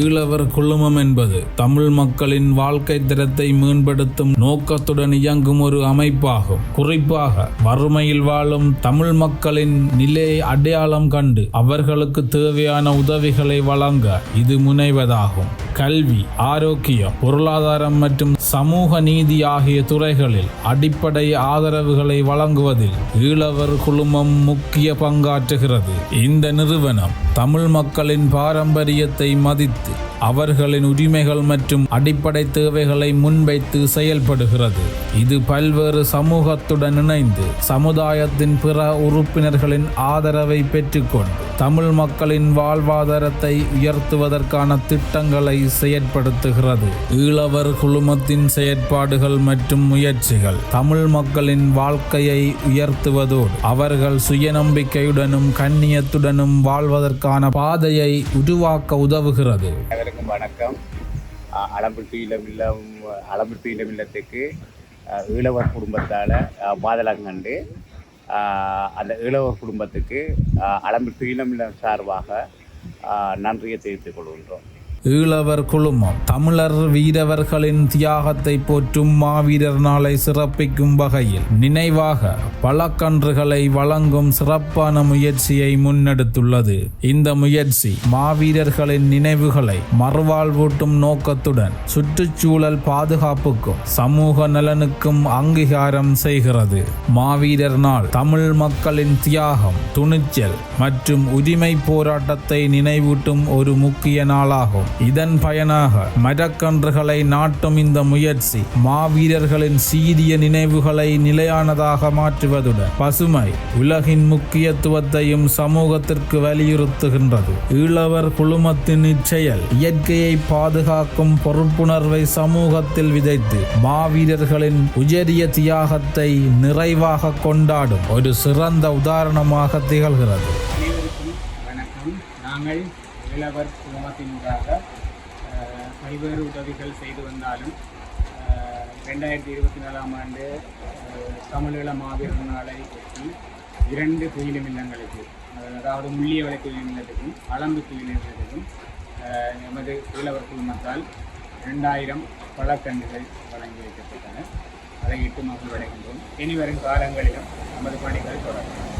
ஈழவர் குழுமம் என்பது தமிழ் மக்களின் வாழ்க்கை தரத்தை மேம்படுத்தும் நோக்கத்துடன் இயங்கும் ஒரு அமைப்பாகும். குறிப்பாக வறுமையில் வாழும் தமிழ் மக்களின் நிலையை அடையாளம் கண்டு அவர்களுக்கு தேவையான உதவிகளை வழங்க இது முனைவதாகும். கல்வி ஆரோக்கியம் பொருளாதாரம் மற்றும் சமூக நீதி ஆகிய துறைகளில் அடிப்படை ஆதரவுகளை வழங்குவதில் ஈழவர் குழுமம் முக்கிய பங்காற்றுகிறது. இந்த நிறுவனம் தமிழ் மக்களின் பாரம்பரியத்தை மதித்து அவர்களின் உரிமைகள் மற்றும் அடிப்படை தேவைகளை முன்வைத்து செயல்படுகிறது. இது பல்வேறு சமூகத்துடன் இணைந்து சமுதாயத்தின் பிற உறுப்பினர்களின் ஆதரவை பெற்றுக்கொண்டு தமிழ் மக்களின் வாழ்வாதாரத்தை உயர்த்துவதற்கான திட்டங்களை செயற்படுத்துகிறது. ஈழவர் குழுமத்தின் செயற்பாடுகள் மற்றும் முயற்சிகள் தமிழ் மக்களின் வாழ்க்கையை உயர்த்துவதோடு அவர்கள் சுயநம்பிக்கையுடனும் கண்ணியத்துடனும் வாழ்வதற்கான பாதையை உருவாக்க உதவுகிறது. வணக்கம். அளம்பிட்டு அளம்புட்டு இளமில்லம் அளம்புட்டு இளமில்லத்துக்கு ஈழவர் குடும்பத்தால் பாதலங்கண்டு அந்த இளவர் குடும்பத்துக்கு அஹ் அளம்புட்டு சார்பாக நன்றியை தெரிவித்துக் கொள்கின்றோம். ஈழவர் குழுமம் தமிழர் வீரவர்களின் தியாகத்தை போற்றும் மாவீரர் நாளை சிறப்பிக்கும் வகையில் நினைவாக பழக்கன்றுகளை வழங்கும் சிறப்பான முயற்சியை முன்னெடுத்துள்ளது. இந்த முயற்சி மாவீரர்களின் நினைவுகளை மறுவாழ்வூட்டும் நோக்கத்துடன் சுற்றுச்சூழல் பாதுகாப்புக்கும் சமூக நலனுக்கும் அங்கீகாரம் செய்கிறது. மாவீரர் நாள் தமிழ் மக்களின் தியாகம் துணிச்சல் மற்றும் உரிமை போராட்டத்தை நினைவூட்டும் ஒரு முக்கிய நாளாகும். இதன் பயனாக மரக்கன்றுகளை நாட்டும் இந்த முயற்சி மாவீரர்களின் சீரிய நினைவுகளை நிலையானதாக மாற்றுவதுடன் பசுமை உலகின் முக்கியத்துவத்தையும் சமூகத்திற்கு வலியுறுத்துகின்றது. ஈழவர் குழுமத்தின் இச்செயல் இயற்கையை பாதுகாக்கும் பொறுப்புணர்வை சமூகத்தில் விதைத்து மாவீரர்களின் உயரிய தியாகத்தை நிறைவாக கொண்டாடும் ஒரு சிறந்த உதாரணமாக திகழ்கிறது. வணக்கம். நாங்கள் இளவர் குழுமத்தினூடாக பல்வேறு உதவிகள் செய்து வந்தாலும் ரெண்டாயிரத்தி இருபத்தி நாலாம் ஆண்டு தமிழீழ மாவீரர் நாளை ஒட்டி இரண்டு துயிலும் இல்லங்களுக்கு அதாவது முள்ளியவளை துயிலும் இல்லத்துக்கும் அளம்பு துயிலும் இல்லத்துக்கும் எமது இளவர் குழுமத்தால் ரெண்டாயிரம் பழக்கண்டுகள் வழங்கி வைக்கப்பட்டன. அதை இட்டு மகிழ்வடைகின்றோம். இனி வரும் காலங்களிலும் நமது பணிகள் தொடரும்.